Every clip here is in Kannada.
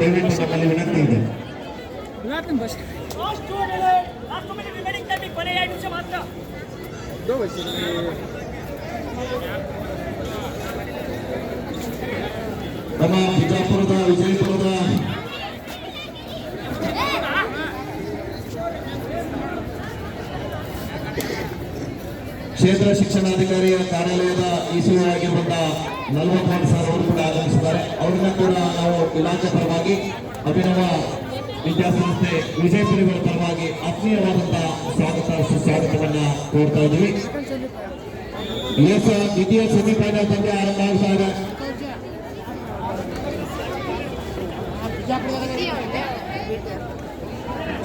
ದಯವಿಟ್ಟು ವಿನಂತಿ ಇದೆ. ನಮ್ಮ ಬಿಜಾಪುರದ, ವಿಜಯಪುರದ ಕ್ಷೇತ್ರ ಶಿಕ್ಷಣಾಧಿಕಾರಿಯ ಕಾರ್ಯಾಲಯದ ಇಸಿಒ ಆಗಿರುವಂತಹ ನಲ್ವತ್ನಾಲ್ಕು ಸಾವಿರ ಕೂಡ ಆಗಮಿಸಿದ್ದಾರೆ. ಅವ್ರನ್ನ ಕೂಡ ನಾವು ಇಲಾಖೆ ಪರವಾಗಿ ಅಭಿನವ ವಿದ್ಯಾಸಂಸ್ಥೆ ವಿಜಯಪುರಿಗಳ ಪರವಾಗಿ ಆತ್ಮೀಯವಾದಂತಹ ಸ್ವಾಗತ ಸುಸ್ವಾಗತವನ್ನ ಕೋರ್ತಾ ಇದ್ದೀವಿ. ಎಸ್ ದ್ವಿತೀಯ ಸೆಮಿಫೈನಲ್ ಪಂದ್ಯ ಆರಂಭ ಆಗ್ತಾ ಇದೆ.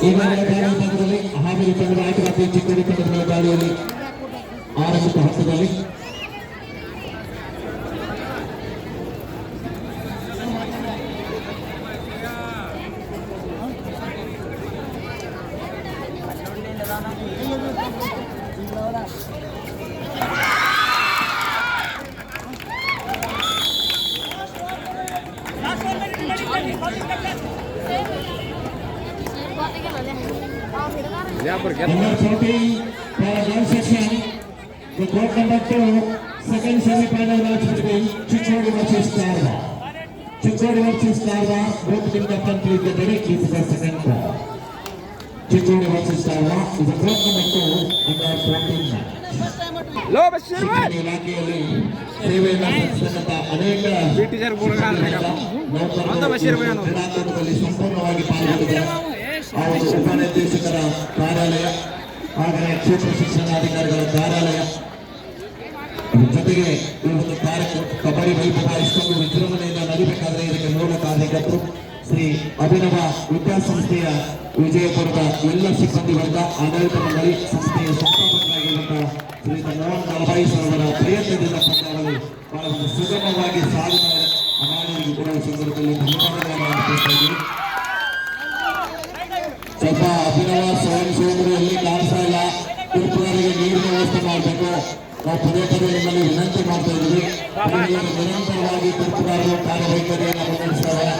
ಈಗಾಗಲೇ ಹಾವೇರಿ ತಂಡದ ಆಟಗಾರ್ತಿ ಚಿಕ್ಕೋಡಿ ತಂಡದ ದಾಳಿಯಲ್ಲಿ ಆರಂಭಿಕ ಹಂತದಲ್ಲಿ the court number two, second semi-final match between Chichodi versus Karwa. Chichodi versus Karwa, both teams are complete the directly to the second ball. Chichodi versus Karwa is a court number two under 14 match. ಲೋ ಬಸ್ ಶಿಕ್ಷಣ ಇಲಾಖೆಯಲ್ಲಿ ಸೇವೆಯನ್ನು ಸಲ್ಲಿಸಿದಂತ ಅನೇಕ ಕ್ರೀಡಾಕೂಟದಲ್ಲಿ ಸಂಪೂರ್ಣವಾಗಿ ಪಾಲ್ಗೊಂಡಿದ್ದಾರೆ ಅವರು ಉಪನಿರ್ದೇಶಕರ ಕಾರ್ಯಾಲಯ ಆದರೆ ಕ್ಷೇತ್ರ ಶಿಕ್ಷಣಾಧಿಕಾರಿಗಳ ಕಾರ್ಯಾಲಯ ಜೊತೆಗೆ ಒಂದು ಕಾರ್ಯಕ್ರಮ ಕಬಡ್ಡಿ ವೈಭವ ಇಷ್ಟೊಂದು ವಿಜೃಂಭಣೆಯಿಂದ ನಡಿಬೇಕಾದ್ರೆ ಇದಕ್ಕೆ ಮೂಲ ಕಾರಣಕರ್ತರು ಶ್ರೀ ಅಭಿನವ ವಿದ್ಯಾಸಂಸ್ಥೆಯ ವಿಜಯಪುರದ ಎಲ್ಲ ಸಿಬ್ಬಂದಿ ವರ್ಗ, ಆಡಳಿತ ಮಂಡಳಿ, ಸಂಸ್ಥೆಯ ಸಂಸ್ಥಾಪಕರಾಗಿರುವಂತಹ ಶ್ರೀ ಮೋಹನ್ ಗಲಭಾಯಿ ಅವರ ಪ್ರಯತ್ನದಿಂದ ಪಂದ್ಯಾವಳಿ ಬಹಳ ಒಂದು ಸುಗಮವಾಗಿ ಸಾಧನ ನಾಡಿನಿಗೂ ಕೂಡ ಸಂದರ್ಭದಲ್ಲಿ ಧನ್ಯವಾದಗಳನ್ನು ಸ್ವಲ್ಪ ಅಭಿನವ ಸ್ವಯಂ ಸೇವಕರು ಎಲ್ಲಿ ಕಾಣಿಸ್ತಾ ಇಲ್ಲ ತಿರುಪುಗಾರಿಗೆ ನೀರಿನ ವ್ಯವಸ್ಥೆ ಮಾಡಬೇಕು. ನಾವು ಪದೇ ಪದೇ ನಿಮ್ಮಲ್ಲಿ ವಿನಂತಿ ಮಾಡ್ತಾ ಇದ್ದೀವಿ. ನಿರಂತರವಾಗಿ ತಿರುಪುಗಾರರು ಕಾರ್ಯವೈಖರಿಯನ್ನು ಮುನ್ನಡೆಸ್ತಾರೆ